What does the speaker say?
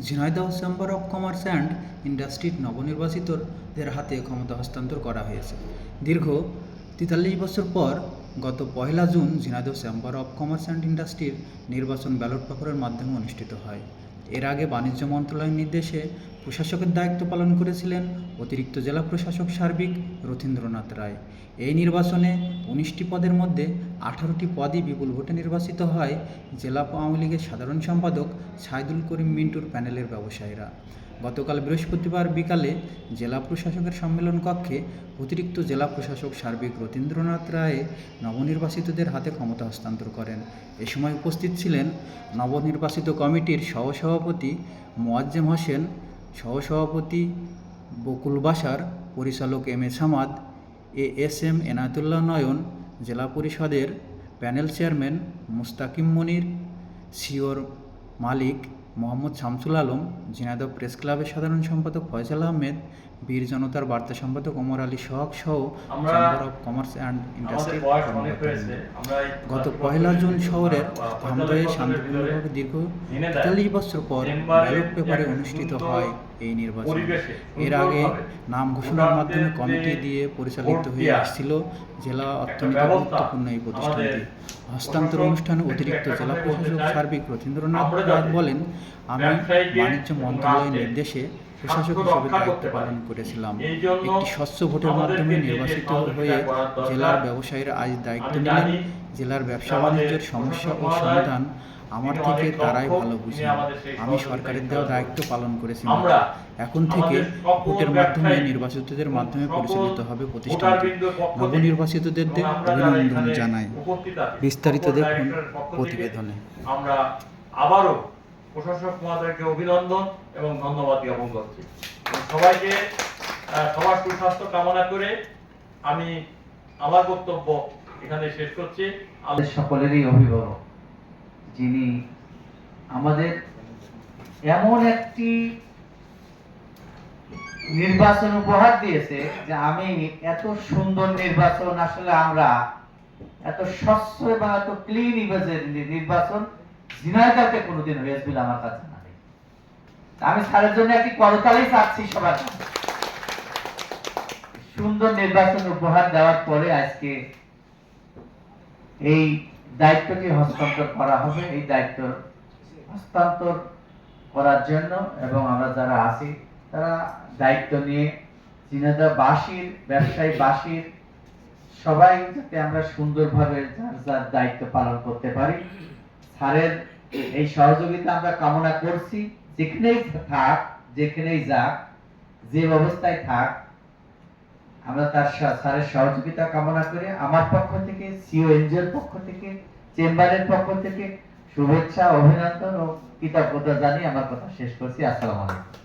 Jhenaidah chamber of commerce and ইন্ডাস্ট্রির নবনির্বাচিতদের হাতে ক্ষমতা হস্তান্তর করা হয়েছে। দীর্ঘ তেতাল্লিশ বছর পর গত পয়লা June Jhenaidah chamber of commerce and ইন্ডাস্ট্রির নির্বাচন ব্যালট পেপারের মাধ্যমে অনুষ্ঠিত হয়। এর আগে বাণিজ্য মন্ত্রণালয়ের নির্দেশে প্রশাসকের দায়িত্ব পালন করেছিলেন অতিরিক্ত জেলা প্রশাসক সার্বিক রথীন্দ্রনাথ রায়। এই নির্বাচনে উনিশটি পদের মধ্যে আঠারোটি পদই বিপুল ভোটে নির্বাচিত হয়। জেলা আওয়ামী লীগের সাধারণ সম্পাদক সাইদুল করিম মিন্টুর প্যানেলের ব্যবসায়ীরা। গতকাল বৃহস্পতিবার বিকালে জেলা প্রশাসকের সম্মেলন কক্ষে অতিরিক্ত জেলা প্রশাসক সার্বিক রথীন্দ্রনাথ রায় নবনির্বাচিতদের হাতে ক্ষমতা হস্তান্তর করেন। এ সময় উপস্থিত ছিলেন নবনির্বাচিত কমিটির সহসভাপতি মোয়াজ্জেম হোসেন সহসভাপতি বকুল বাসার পরিচালক M A Samad A S M Enayetullah Nayan জেলা পরিষদের প্যানেল চেয়ারম্যান মুস্তাকিম মনির সিওর মালিক মোহাম্মদ শামসুল আলম ঝিনাইদহ প্রেস ক্লাবের সাধারণ সম্পাদক ফয়সাল আহমেদ বীর জনতার বার্তা সম্পাদক ওমর আলী সোহাগ সহ চেম্বার অফ কমার্স অ্যান্ড এই গত পয়লা জুন শহরের শান্তিপূর্ণভাবে দীর্ঘ তেতাল্লিশ বছর পর ব্যালট পেপারে অনুষ্ঠিত হয়। এই নির্বাচন এর আগে নাম ঘোষণার মাধ্যমে কমিটি দিয়ে পরিচালিত হয়ে আসছিল জেলা অর্থনীতি গুরুত্বপূর্ণ এই প্রতিষ্ঠানটি। হস্তান্তর অনুষ্ঠানে অতিরিক্ত জেলা প্রশাসক সার্বিক রথীন্দ্রনাথ রায় বলেন আমি বাণিজ্য মন্ত্রণালয়ের নির্দেশে প্রশাসক হিসেবে দায়িত্ব পালন করেছিলাম। একটি স্বচ্ছ ভোটের মাধ্যমে নির্বাচিত হয়ে জেলার ব্যবসায়ীরা আজ দায়িত্ব নিলেন। জেলার ব্যবসা বাণিজ্যের সমস্যা ও সমাধান আমার থেকে তারাই ভালো সেই আমি সরকারের দেওয়া দায়িত্ব পালন করেছি আমরা এখন থেকে ভোটের মাধ্যমে নির্বাচিতদের মাধ্যমে পরিচালিত হবে প্রতিষ্ঠানটি। নবনির্বাচিতদের অভিনন্দন জানাই। বিস্তারিত দেখুন প্রতিবেদনে। আমরা আবারও প্রশাসক মহোদয়কে অভিনন্দন এবং ধন্যবাদ জ্ঞাপন করছি। সবাইকে আহ, সবার সুস্বাস্থ্য কামনা করে আমি আমার বক্তব্য এখানে শেষ করছি। আমাদের সকলেরই অভিভাবক। যিনি আমাদের এমন একটি নির্বাচন উপহার দিয়েছে যে আমি এত সুন্দর নির্বাচন আসলে আমরা এত স্বচ্ছ এবং এত ক্লিন ইমেজের নির্বাচন ঝিনাইদাতে কোনোদিন হয়েছে বলে আমার কাছে না আমি স্যারের জন্য একটি করতালি চাচ্ছি সবার সুন্দর নির্বাচন উপহার দেওয়ার পরে আজকে এই দায়িত্বটি হস্তান্তর করা হবে। এই দায়িত্ব হস্তান্তর করার জন্য এবং আমরা যারা আছি, তারা দায়িত্ব নিয়ে চীনাদাবাসীর ব্যবসায়ী বাসীর সবাই যাতে আমরা সুন্দরভাবে যার যার দায়িত্ব পালন করতে পারি। স্যারের এই সহযোগিতা আমরা কামনা করছি। যেখানেই থাক, যেখানেই যাক, যে অবস্থায় থাক আমরা তার স্যারের সহযোগিতা কামনা করে আমার পক্ষ থেকে, সিও এনজিওর পক্ষ থেকে, চেম্বারের পক্ষ থেকে শুভেচ্ছা, অভিনন্দন ও কৃতজ্ঞতা জানিয়ে আমার কথা শেষ করছি। আসসালামু আলাইকুম।